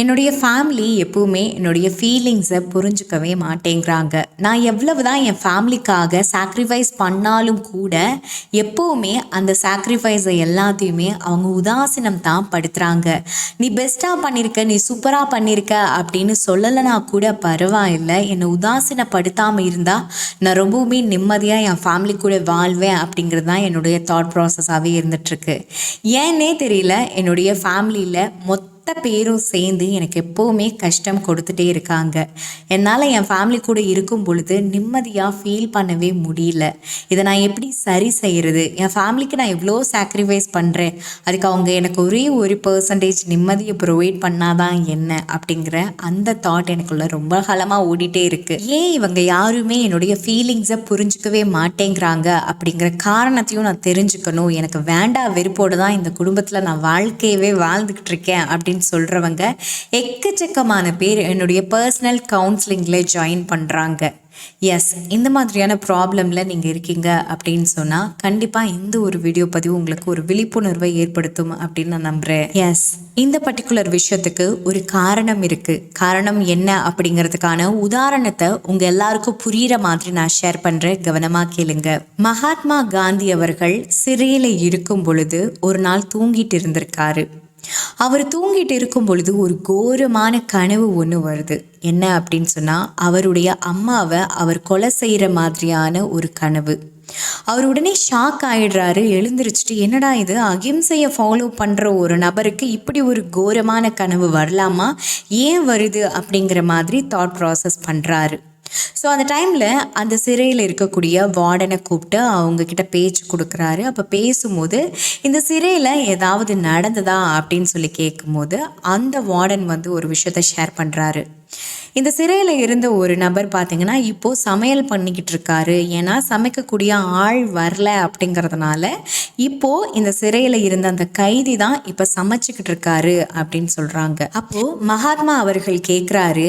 என்னுடைய ஃபேமிலி எப்பவுமே என்னுடைய ஃபீலிங்ஸை புரிஞ்சுக்கவே மாட்டேங்கிறாங்க. நான் எவ்வளவு தான் என் ஃபேமிலிக்காக சாக்ரிஃபைஸ் பண்ணாலும் கூட எப்போவுமே அந்த சாக்ரிஃபைஸை எல்லாத்தையுமே அவங்க உதாசீனம் தான் படுத்துகிறாங்க நீ பெஸ்ட்டாக பண்ணியிருக்க நீ சூப்பராக பண்ணியிருக்க அப்படின்னு சொல்லலைனா கூட பரவாயில்லை. என்னை உதாசீனப்படுத்தாமல் இருந்தால் நான் ரொம்பவுமே நிம்மதியாக என் ஃபேமிலி கூட வாழ்வேன் அப்படிங்கிறது தான் என்னுடைய தாட் ப்ராசஸாகவே இருந்துகிட்ருக்கு ஏன்னே தெரியல என்னுடைய ஃபேமிலியில் மொத்த மொத்த பேரும் சேர்ந்து எனக்கு எப்போவுமே கஷ்டம் கொடுத்துட்டே இருக்காங்க. என்னால் என் ஃபேமிலி கூட இருக்கும் பொழுது நிம்மதியாக ஃபீல் பண்ணவே முடியல. இதை நான் எப்படி சரி செய்கிறது என் ஃபேமிலிக்கு நான் எவ்வளோ சாக்ரிஃபைஸ் பண்ணுறேன் அதுக்கு அவங்க எனக்கு ஒரே ஒரு பர்சன்டேஜ் நிம்மதியை ப்ரொவைட் பண்ணாதான் என்ன? அப்படிங்கிற அந்த தாட் எனக்குள்ள ரொம்ப காலமாக ஓடிட்டே இருக்கு. ஏன் இவங்க யாருமே என்னுடைய ஃபீலிங்ஸை புரிஞ்சுக்கவே மாட்டேங்கிறாங்க? அப்படிங்கிற காரணத்தையும் நான் தெரிஞ்சுக்கணும். எனக்கு வேண்டா வெறுப்போடு தான் இந்த குடும்பத்தில் நான் வாழ்க்கையவே வாழ்ந்துக்கிட்டு இருக்கேன் அப்படின்னு சொல்கிறவங்க எக்கச்சக்கமான பேர் என்னுடைய பர்சனல் கவுன்சிலிங்கில் ஜாயின் பண்ணுறாங்க எஸ் இந்த மாதிரியான ப்ராப்ளமில் நீங்கள் இருக்கீங்க அப்படின்னு சொன்னால் கண்டிப்பாக இந்த ஒரு வீடியோ பதிவு உங்களுக்கு ஒரு விழிப்புணர்வை ஏற்படுத்தும் அப்படின்னு நான் நம்புகிறேன் எஸ் இந்த பர்டிகுலர் விஷயத்துக்கு ஒரு காரணம் இருக்குது காரணம் என்ன அப்படிங்கிறதுக்கான உதாரணத்தை உங்கள் எல்லாருக்கும் புரிகிற மாதிரி நான் ஷேர் பண்ணுறேன் கவனமாக கேளுங்க. மகாத்மா காந்தி அவர்கள் சிறையில் இருக்கும் பொழுது ஒரு நாள் தூங்கிட்டு இருந்திருக்காரு. அவர் தூங்கிட்டு இருக்கும் பொழுது ஒரு கோரமான கனவு ஒன்று வருது. என்ன அப்படின்னு சொன்னால் அவருடைய அம்மாவை அவர் கொலை செய்கிற மாதிரியான ஒரு கனவு. அவர் உடனே ஷாக் ஆயிடுறாரு எழுந்திரிச்சிட்டு என்னடா இது அகிம்சையை ஃபாலோ பண்ணுற ஒரு நபருக்கு இப்படி ஒரு கோரமான கனவு வரலாமா? ஏன் வருது அப்படிங்கிற மாதிரி தாட் ப்ராசஸ் பண்ணுறாரு ஸோ அந்த டைமில் அந்த சிறையில் இருக்கக்கூடிய வார்டனை கூப்பிட்டு அவங்கக்கிட்ட பேச்சு கொடுக்குறாரு. அப்போ பேசும்போது இந்த சிறையில் ஏதாவது நடந்ததா அப்படின்னு சொல்லி கேட்கும்போது அந்த வார்டன் வந்து ஒரு விஷயத்த ஷேர் பண்ணுறாரு இந்த சிறையில் இருந்த ஒரு நபர் பார்த்தீங்கன்னா இப்போது சமையல் பண்ணிக்கிட்டு இருக்காரு. ஏன்னா சமைக்கக்கூடிய ஆள் வரல அப்படிங்கிறதுனால இப்போது இந்த சிறையில் இருந்த அந்த கைதி தான் இப்போ சமைச்சிக்கிட்டு இருக்காரு அப்படின்னு சொல்கிறாங்க அப்போது மகாத்மா அவர்கள் கேட்குறாரு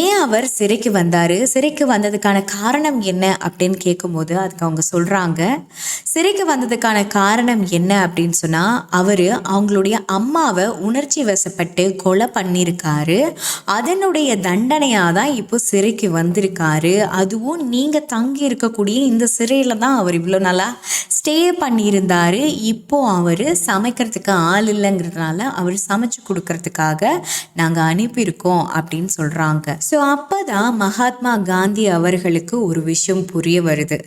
ஏன் அவர் சிறைக்கு வந்தார்? சிறைக்கு வந்ததுக்கான காரணம் என்ன? அப்படின்னு கேட்கும்போது அதுக்கு அவங்க சொல்கிறாங்க சிறைக்கு வந்ததுக்கான காரணம் என்ன? அப்படின்னு சொன்னால் அவர் அவங்களுடைய அம்மாவை உணர்ச்சி வசப்பட்டு கொலை பண்ணியிருக்காரு. அதனுடைய தண்டனை தண்டனையாக தான் இப்போ சிறைக்கு வந்திருக்காரு. அதுவும் நீங்கள் தங்கி இருக்கக்கூடிய இந்த சிறையில் தான் அவர் இவ்வளோ நாளாக ஸ்டே பண்ணியிருந்தார். இப்போது அவர் சமைக்கிறதுக்கு ஆள் இல்லைங்கிறதுனால அவர் சமைச்சு கொடுக்கறதுக்காக நாங்கள் அனுப்பியிருக்கோம் அப்படின்னு சொல்கிறாங்க ஸோ அப்போ தான் மகாத்மா காந்தி அவர்களுக்கு ஒரு விஷயம் புரிய வருது.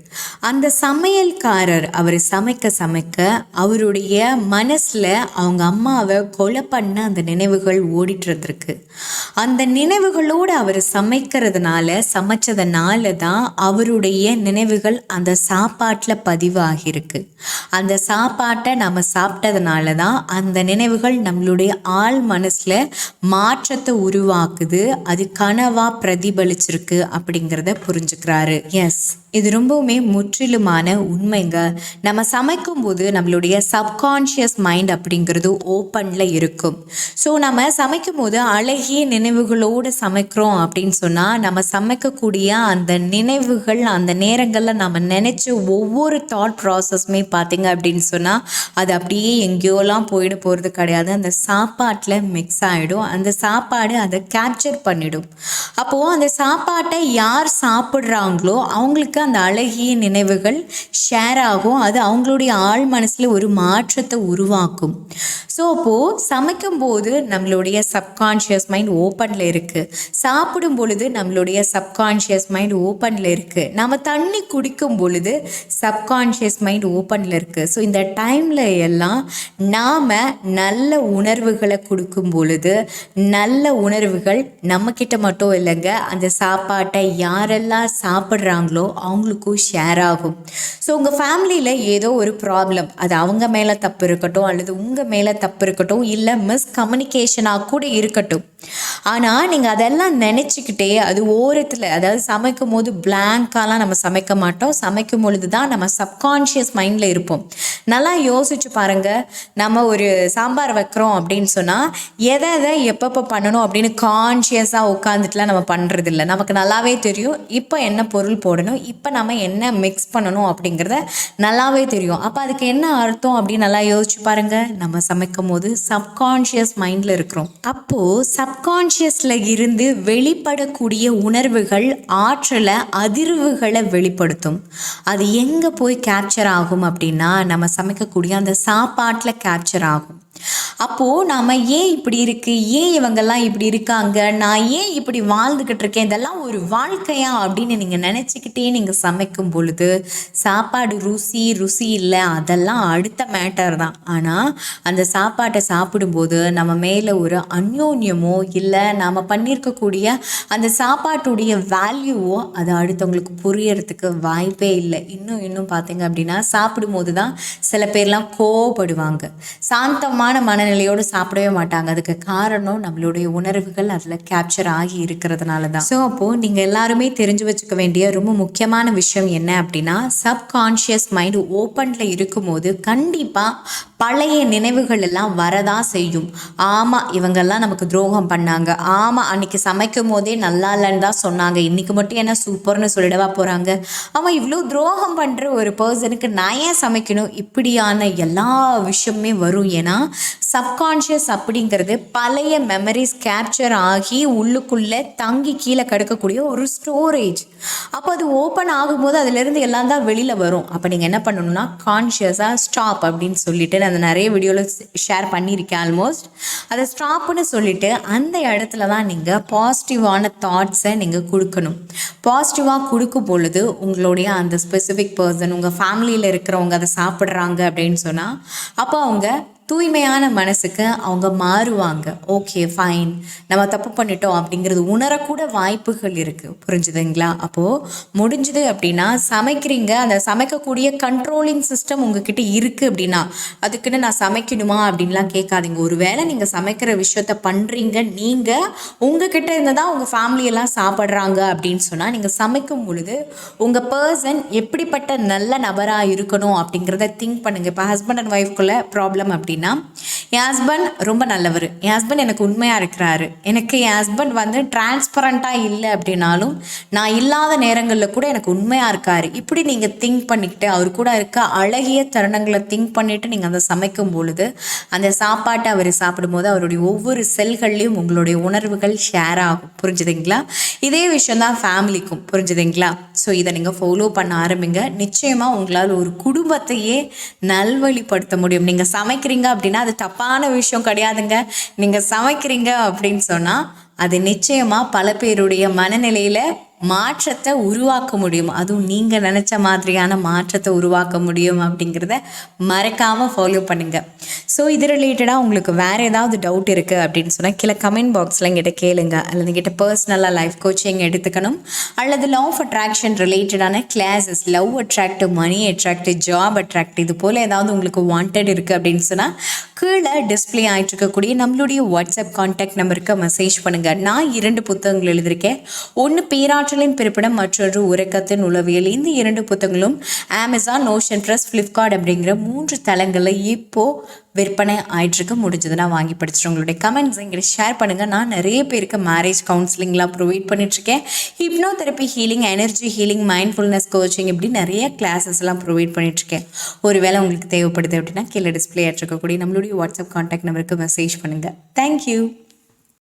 அந்த சமையல்காரர் அவர் சமைக்க சமைக்க அவருடைய மனசில் அவங்க அம்மாவை கொலை பண்ண அந்த நினைவுகள் ஓடிட்டு இருந்திருக்கு. அந்த நினைவுகளோடு அவர் சமைக்கிறதுனால சமைச்சதுனால தான் அவருடைய நினைவுகள் அந்த சாப்பாட்டில் பதிவாகிருக்கு அந்த சாப்பாட்டை நம்ம சாப்பிட்டதுனால தான் அந்த நினைவுகள் நம்மளுடைய ஆள் மனசில் மாற்றத்தை உருவாக்குது அது கனவாக பிரதிபலிச்சிருக்கு அப்படிங்கிறத புரிஞ்சுக்கிறாரு. எஸ் இது ரொம்பவுமே முற்றிலுமான உண்மைங்க. நம்ம சமைக்கும் போது நம்மளுடைய சப்கான்ஷியஸ் மைண்ட் அப்படிங்கிறது ஓப்பனில் இருக்கும். ஸோ நம்ம சமைக்கும் போது அழகிய நினைவுகளோடு சமைக்கிறோம் அப்படின்னு சொன்னால் நம்ம சமைக்கக்கூடிய அந்த நினைவுகள் அந்த நேரங்களில் நம்ம நினச்ச ஒவ்வொரு தாட் ப்ராசஸ்மே பார்த்தீங்க அப்படின்னு சொன்னால் அது அப்படியே எங்கேயோலாம் போயிட போகிறது கிடையாது. அந்த சாப்பாட்டில் மிக்ஸ் ஆகிடும் அந்த சாப்பாடு அதை கேப்சர் பண்ணிடும். அப்போது அந்த சாப்பாட்டை யார் சாப்பிட்றாங்களோ அவங்களுக்கு அந்த அழகிய நினைவுகள் ஷேர் ஆகும். அது அவங்களுடைய ஆள் மனசில் ஒரு மாற்றத்தை உருவாக்கும். ஸோ அப்போது சமைக்கும்போது நம்மளுடைய சப்கான்ஷியஸ் மைண்ட் ஓப்பனில் இருக்குது சாப்பிடும் பொழுது நம்மளுடைய சப்கான்ஷியஸ் மைண்ட் ஓப்பனில் இருக்குது நம்ம தண்ணி குடிக்கும் பொழுது சப்கான்ஷியஸ் மைண்ட் ஓப்பனில் இருக்குது ஸோ இந்த டைமில் எல்லாம் நாம் நல்ல உணர்வுகளை கொடுக்கும் பொழுது நல்ல உணர்வுகள் நம்மக்கிட்ட மட்டும் இல்லைங்க. அந்த சாப்பாட்டை யாரெல்லாம் சாப்பிட்றாங்களோ அவங்களுக்கும் ஷேர் ஆகும். ஸோ உங்கள் ஃபேமிலியில் ஏதோ ஒரு ப்ராப்ளம் அது அவங்க மேலே தப்பு இருக்கட்டும் அல்லது உங்கள் மேலே தப்பு இருக்கட்டும் இல்லை மிஸ் கம்யூனிகேஷனாக கூட இருக்கட்டும். ஆனால் நீங்கள் அதெல்லாம் நினச்சிக்கிட்டே அது ஓரத்தில் அதாவது சமைக்கும் போது பிளாங்காலாம் நம்ம சமைக்க மாட்டோம். சமைக்கும் பொழுது தான் நம்ம சப்கான்ஷியஸ் மைண்டில் இருப்போம். நல்லா யோசிச்சு பாருங்க. நம்ம ஒரு சாம்பார் வைக்கிறோம் அப்படின்னு சொன்னால் எதை எதை எப்பப்போ பண்ணணும் அப்படின்னு கான்ஷியஸாக உட்காந்துட்டுலாம் நம்ம பண்ணுறது இல்லை நமக்கு நல்லாவே தெரியும். இப்போ என்ன பொருள் போடணும்? இப்போ நம்ம என்ன மிக்ஸ் பண்ணணும் அப்படிங்கிறத நல்லாவே தெரியும். அப்போ அதுக்கு என்ன அர்த்தம் அப்படின்னு நல்லா யோசிச்சு பாருங்க. நம்ம சமைக்கும் போது சப்கான்ஷியஸ் மைண்டில் இருக்கிறோம். அப்போது சப்கான்ஷியஸில் இருந்து வெளிப்படக்கூடிய உணர்வுகள் ஆற்றலை அதிர்வுகளை வெளிப்படுத்தும். அது எங்கே போய் கேப்சர் ஆகும் அப்படின்னா நம்ம சமைக்கக்கூடிய அந்த சாப்பாட்டில் கேப்சர் ஆகும். அப்போது நாம் ஏன் இப்படி இருக்குது ஏன் இவங்கெல்லாம் இப்படி இருக்காங்க? நான் ஏன் இப்படி வாழ்ந்துக்கிட்டு இருக்கேன்? இதெல்லாம் ஒரு வாழ்க்கையா? அப்படின்னு நீங்கள் நினச்சிக்கிட்டே நீங்கள் சமைக்கும் பொழுது சாப்பாடு ருசி ருசி இல்லை. அதெல்லாம் அடுத்த மேட்டர் தான். ஆனால் அந்த சாப்பாட்டை சாப்பிடும்போது நம்ம மேலே ஒரு அந்யோன்யமோ இல்லை நாம் பண்ணியிருக்கக்கூடிய அந்த சாப்பாட்டுடைய வேல்யூவோ அது அடுத்தவங்களுக்கு புரியறதுக்கு வாய்ப்பே இல்லை. இன்னும் இன்னும் பார்த்தீங்க அப்படின்னா சாப்பிடும்போது தான் சில பேர்லாம் கோவப்படுவாங்க. சாந்தமான மன மனநிலையோடு சாப்பிடவே மாட்டாங்க. அதுக்கு காரணம் நம்மளுடைய உணர்வுகள் அதில் கேப்சர் ஆகி இருக்கிறதுனால தான் ஸோ அப்போது நீங்கள் எல்லாருமே தெரிஞ்சு வச்சுக்க வேண்டிய ரொம்ப முக்கியமான விஷயம் என்ன அப்படின்னா சப்கான்ஷியஸ் மைண்ட் ஓப்பனில் இருக்கும்போது கண்டிப்பாக பழைய நினைவுகள் எல்லாம் வரதான் செய்யும். ஆமாம் இவங்கெல்லாம் நமக்கு துரோகம் பண்ணாங்க. ஆமாம் அன்னைக்கு சமைக்கும் போதே நல்லா இல்லைன்னு தான் சொன்னாங்க. இன்னைக்கு மட்டும் என்ன சூப்பர்னு சொல்லிடவா போகிறாங்க அவன் இவ்வளோ துரோகம் பண்ணுற ஒரு பர்சனுக்கு நான் ஏன் சமைக்கணும்? இப்படியான எல்லா விஷயமுமே வரும். ஏன்னா சப்கான்ஷியஸ் அப்படிங்கிறது பழைய மெமரிஸ் கேப்சர் ஆகி உள்ளுக்குள்ளே தங்கி கீழே கிடக்கக்கூடிய ஒரு ஸ்டோரேஜ் அப்போ அது ஓப்பன் ஆகும்போது அதுலேருந்து எல்லாம் தான் வெளியில் வரும். அப்போ நீங்கள் என்ன பண்ணணும்னா கான்ஷியஸாக ஸ்டாப் அப்படின்னு சொல்லிட்டு நான் அதை நிறைய வீடியோவில் ஷேர் பண்ணியிருக்கேன் ஆல்மோஸ்ட் அதை ஸ்டாப்னு சொல்லிட்டு அந்த இடத்துல தான் நீங்கள் பாசிட்டிவான தாட்ஸை நீங்கள் கொடுக்கணும். பாசிட்டிவாக கொடுக்கும் பொழுது உங்களுடைய அந்த ஸ்பெசிஃபிக் பர்சன் உங்கள் ஃபேமிலியில் இருக்கிறவங்க அதை சாப்பிட்றாங்க அப்படின்னு சொன்னால் அப்போ அவங்க தூய்மையான மனசுக்கு அவங்க மாறுவாங்க. ஓகே ஃபைன் நம்ம தப்பு பண்ணிட்டோம் அப்படிங்கிறது உணரக்கூட வாய்ப்புகள் இருக்குது புரிஞ்சுதுங்களா? அப்போது முடிஞ்சுது அப்படின்னா சமைக்கிறீங்க அந்த சமைக்கக்கூடிய கண்ட்ரோலிங் சிஸ்டம் உங்ககிட்ட இருக்குது அப்படின்னா அதுக்குன்னு நான் சமைக்கணுமா அப்படின்லாம் கேட்காதீங்க. ஒரு வேளை நீங்கள் சமைக்கிற விஷயத்த பண்ணுறீங்க நீங்கள் உங்ககிட்ட இருந்து தான் உங்கள் ஃபேமிலியெல்லாம் சாப்பிட்றாங்க அப்படின்னு சொன்னால் நீங்கள் சமைக்கும் பொழுது உங்கள் பர்சன் எப்படிப்பட்ட நல்ல நபராக இருக்கணும் அப்படிங்கிறத திங்க் பண்ணுங்கள் இப்போ ஹஸ்பண்ட் அண்ட் ஒய்ஃப்குள்ளே ப்ராப்ளம் அப்படின்னு அப்படின்னா என் ஹஸ்பண்ட் ரொம்ப நல்லவர். என் ஹஸ்பண்ட் எனக்கு உண்மையாக இருக்கிறாரு. எனக்கு என் ஹஸ்பண்ட் வந்து டிரான்ஸ்பரண்ட்டாக இல்லை அப்படின்னாலும் நான் இல்லாத நேரங்களில் கூட எனக்கு உண்மையாக இருக்கார். இப்படி நீங்கள் திங்க் பண்ணிக்கிட்டு அவர் கூட இருக்க அழகிய தருணங்களை திங்க் பண்ணிவிட்டு நீங்கள் அதை சமைக்கும் பொழுது அந்த சாப்பாட்டை அவர் சாப்பிடும்போது அவருடைய ஒவ்வொரு செல்கள்லேயும் உங்களுடைய உணர்வுகள் ஷேர் ஆகும். புரிஞ்சுதுங்களா? இதே விஷயம் தான் ஃபேமிலிக்கும் புரிஞ்சுதுங்களா? ஸோ இதை நீங்கள் ஃபாலோ பண்ண ஆரம்பிங்க. நிச்சயமாக உங்களால் ஒரு குடும்பத்தையே நல்வழிப்படுத்த முடியும். நீங்கள் சமைக்கிறீங்க அப்படின்னா அது தப்பான விஷயம் கிடையாதுங்க. நீங்கள் சமைக்கிறீங்க அப்படின்னு சொன்னால் அது நிச்சயமாக பல பேருடைய மனநிலையில் மாற்றத்தை உருவாக்க முடியும். அதுவும் நீங்கள் நினச்ச மாதிரியான மாற்றத்தை உருவாக்க முடியும் அப்படிங்கிறத மறக்காமல் ஃபாலோ பண்ணுங்கள் ஸோ இது ரிலேட்டடாக உங்களுக்கு வேறு ஏதாவது டவுட் இருக்குது அப்படின்னு சொன்னால் கீழே கமெண்ட் பாக்ஸில் எங்கிட்ட கேளுங்க. அல்லது எங்கிட்ட பர்சனலாக லைஃப் கோச்சிங் எடுத்துக்கணும். அல்லது லவ் ஆஃப் அட்ராக்ஷன் ரிலேட்டடான classes love attractive money attractive job attract இது போல் ஏதாவது உங்களுக்கு வாண்டட் இருக்குது அப்படின்னு சொன்னால் கீழே டிஸ்பிளே ஆகிட்டு இருக்கக்கூடிய நம்மளுடைய வாட்ஸ்அப் கான்டாக்ட் நம்பருக்கு மெசேஜ் பண்ணுங்கள் நான் இரண்டு புத்தகங்கள் எழுதியிருக்கேன். ஒன்று பேரா ஆற்றலின் பிறப்பிடம் மற்றொரு உறக்கத்தின் உளவியல். இந்த இரண்டு புத்தகங்களும் அமேசான் நோஷன் ப்ளஸ் ஃப்ளிப்கார்ட் அப்படிங்கிற மூன்று தளங்களில் இப்போது விற்பனை ஆயிட்டுருக்கு முடிஞ்சதுன்னா வாங்கி படிச்சுட்டு உங்களுடைய கமெண்ட்ஸ் எங்கிட்ட ஷேர் பண்ணுங்கள் நான் நிறைய பேருக்கு மேரேஜ் கவுன்சிலிங்லாம் ப்ரொவைட் பண்ணிட்டுருக்கேன். Hypnotherapy healing energy healing mindfulness coaching இப்படி நிறைய கிளாஸஸ்லாம் ப்ரொவைட் பண்ணிட்டுருக்கேன். ஒருவேளை உங்களுக்கு தேவைப்படுது அப்படின்னா கீழே டிஸ்பிளே ஆகிட்டு இருக்கக்கூடிய நம்மளுடைய வாட்ஸ்அப் கான்டாக்ட் நம்பருக்கு மெசேஜ் பண்ணுங்கள் தேங்க்யூ